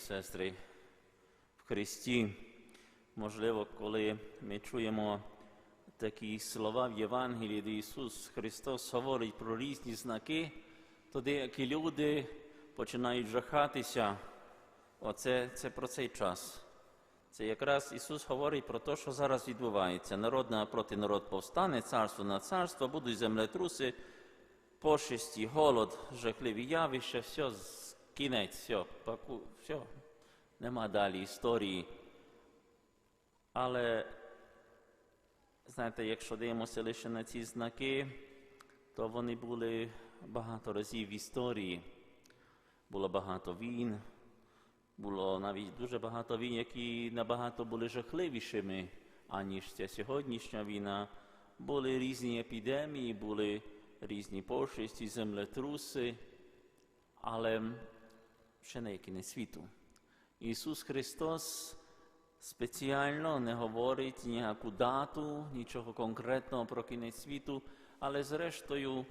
сестри в Христі. Можливо, коли ми чуємо такі слова в Євангелії, де Ісус Христос говорить про різні знаки, то деякі люди починають жахатися. Оце це про цей час. Це якраз Ісус говорить про те, що зараз відбувається. Народ на проти народ повстане, царство на царство, будуть землетруси, пошесті, голод, жахливі явища, все, кінець, все, паку, все, нема далі історії. Але, знаєте, якщо дивимося лише на ці знаки, то вони були багато разів в історії. Було багато війн, було навіть дуже багато війн, які набагато були жахливішими, аніж ця сьогоднішня війна. Були різні епідемії, були різні пошесті, землетруси, але ще не кінець світу. Ісус Христос спеціально не говорить ніяку дату, нічого конкретного про кінець світу, але зрештою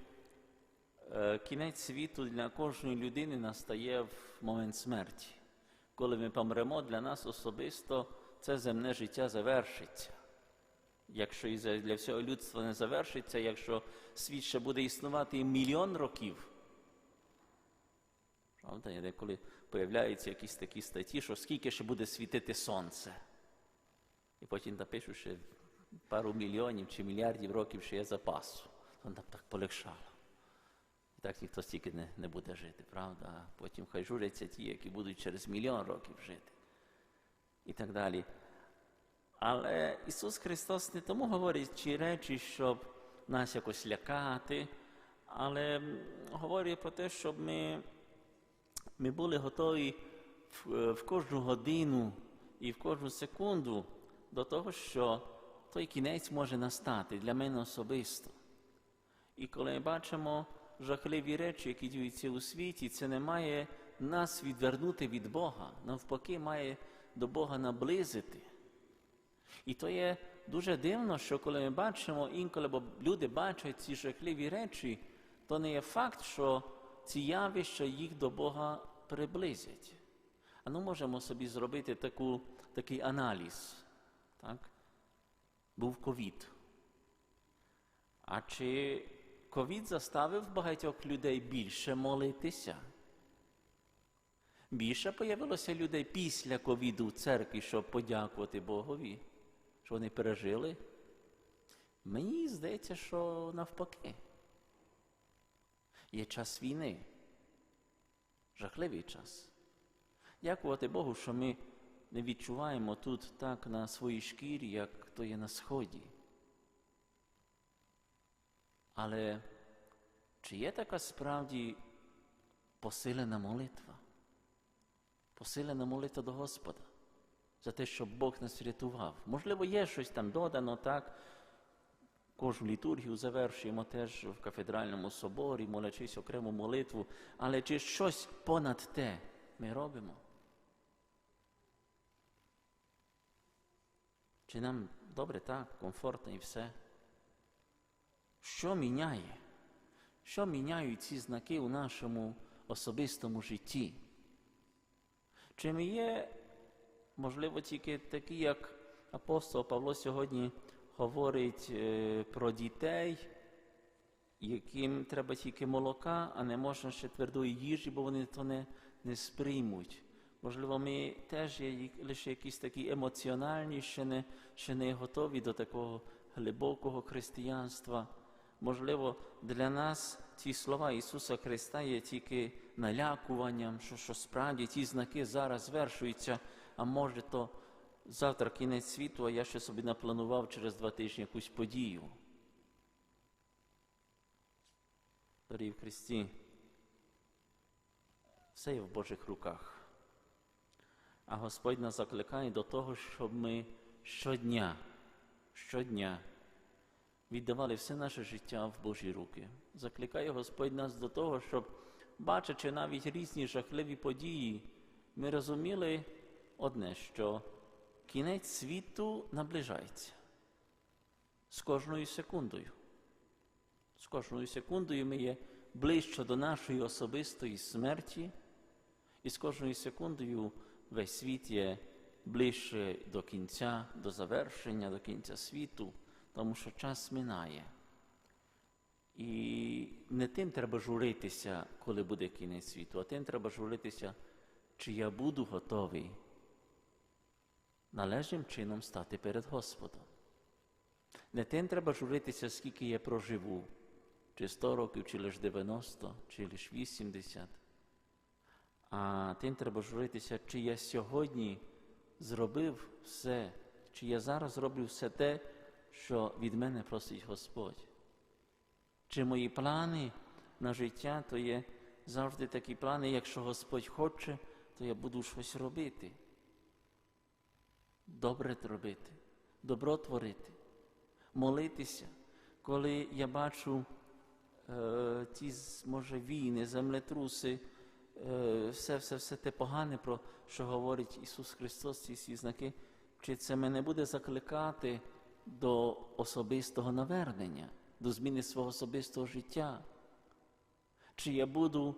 е, кінець світу для кожної людини настає в момент смерті. Коли ми помремо, для нас особисто це земне життя завершиться. Якщо і для всього людства не завершиться, якщо світ ще буде існувати мільйон років, правда, і деколи появляються якісь такі статті, що скільки ще буде світити сонце. І потім напишу, що пару мільйонів чи мільярдів років ще є запасу. То нам так полегшало. І так ніхто стільки не, не буде жити, правда? Потім хай журяться ті, які будуть через мільйон років жити. І так далі. Але Ісус Христос не тому говорить ці речі, щоб нас якось лякати, але говорить про те, щоб ми ми були готові в, в кожну годину і в кожну секунду до того, що той кінець може настати для мене особисто. І коли ми бачимо жахливі речі, які діються у світі, це не має нас відвернути від Бога, навпаки, має до Бога наблизити. І то є дуже дивно, що коли ми бачимо інколи, бо люди бачать ці жахливі речі, то не є факт, що ці явища їх до Бога приблизять. А ну можемо собі зробити таку, такий аналіз. Так? Був ковід. А чи ковід заставив багатьох людей більше молитися? Більше появилося людей після ковіду в церкві, щоб подякувати Богові, що вони пережили? Мені здається, що навпаки. Є час війни, жахливий час. Дякувати Богу, що ми не відчуваємо тут так на своїй шкірі, як то є на сході. Але чи є така справді посилена молитва? Посилена молитва до Господа за те, щоб Бог нас врятував. Можливо, є щось там додано, так? Кожну літургію завершуємо теж в кафедральному соборі, молячись окрему молитву, але чи щось понад те ми робимо? Чи нам добре так, комфортно і все? Що міняє? Що міняють ці знаки у нашому особистому житті? Чи ми є, можливо, тільки такі, як апостол Павло сьогодні говорить е, про дітей, яким треба тільки молока, а не можна ще твердої їжі, бо вони то не, не сприймуть. Можливо, ми теж є лише якісь такі емоціональні, ще не, ще не готові до такого глибокого християнства. Можливо, для нас ці слова Ісуса Христа є тільки налякуванням, що що справді ті знаки зараз звершуються, а може, то завтра кінець світу, а я ще собі напланував через два тижні якусь подію. Дорогі в Христі, все є в Божих руках. А Господь нас закликає до того, щоб ми щодня, щодня віддавали все наше життя в Божі руки. Закликає Господь нас до того, щоб, бачачи навіть різні жахливі події, ми розуміли одне, що кінець світу наближається з кожною секундою. З кожною секундою ми є ближче до нашої особистої смерті, і з кожною секундою весь світ є ближче до кінця, до завершення, до кінця світу, тому що час минає. І не тим треба журитися, коли буде кінець світу, а тим треба журитися, чи я буду готовий належним чином стати перед Господом. Не тим треба журитися, скільки я проживу, чи 100 років, чи лише 90, чи лише 80. А тим треба журитися, чи я сьогодні зробив все, чи я зараз роблю все те, що від мене просить Господь. Чи мої плани на життя то є завжди такі плани, якщо Господь хоче, то я буду щось робити. Добре робити, добро творити, молитися. Коли я бачу е, ті, може, війни, землетруси, е, все, все, все те погане, про що говорить Ісус Христос, ці всі знаки, чи це мене буде закликати до особистого навернення, до зміни свого особистого життя? Чи я буду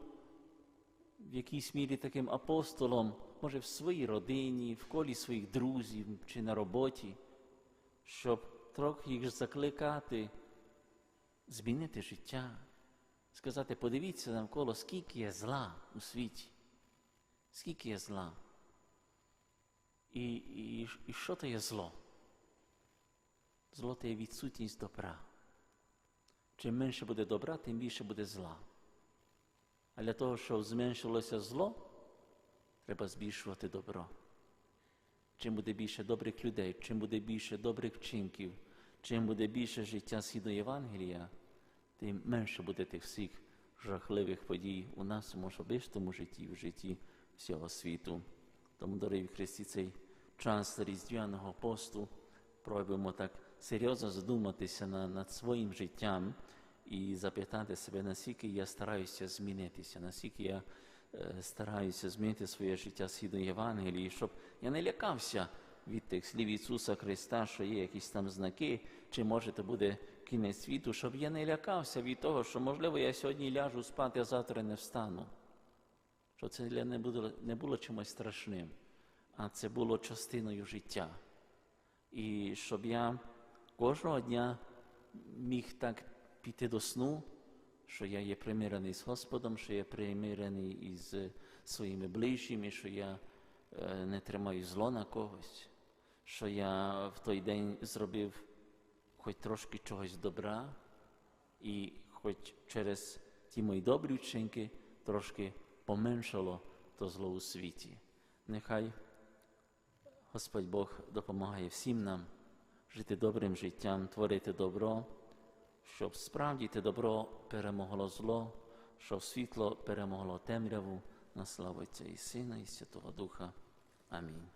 в якійсь мірі таким апостолом, може, в своїй родині, в колі своїх друзів чи на роботі, щоб трохи їх закликати, змінити життя, сказати, подивіться навколо, скільки є зла у світі, скільки є зла. І, і, і що то є зло? Зло то є відсутність добра. Чим менше буде добра, тим більше буде зла. А для того, щоб зменшилося зло, треба збільшувати добро. Чим буде більше добрих людей, чим буде більше добрих вчинків, чим буде більше життя згідно Євангелія, тим менше буде тих всіх жахливих подій у нашому особистому житті, в житті всього світу. Тому, дорогі Христі, цей час різдвяного посту пробуємо так серйозно задуматися над своїм життям і запитати себе, наскільки я стараюся змінитися, наскільки я стараюся змінити своє життя згідно Євангелії, щоб я не лякався від тих слів Ісуса Христа, що є якісь там знаки, чи може це буде кінець світу, щоб я не лякався від того, що, можливо, я сьогодні ляжу спати, а завтра не встану. Що це для не було, не було чимось страшним, а це було частиною життя. І щоб я кожного дня міг так піти до сну, що я є примирений з Господом, що я примирений із своїми ближніми, що я е, не тримаю зло на когось, що я в той день зробив хоч трошки чогось добра, і хоч через ті мої добрі вчинки трошки поменшало то зло у світі. Нехай Господь Бог допомагає всім нам жити добрим життям, творити добро, щоб справді те добро перемогло зло, щоб світло перемогло темряву на славу Отця і Сина, і Святого Духа. Амінь.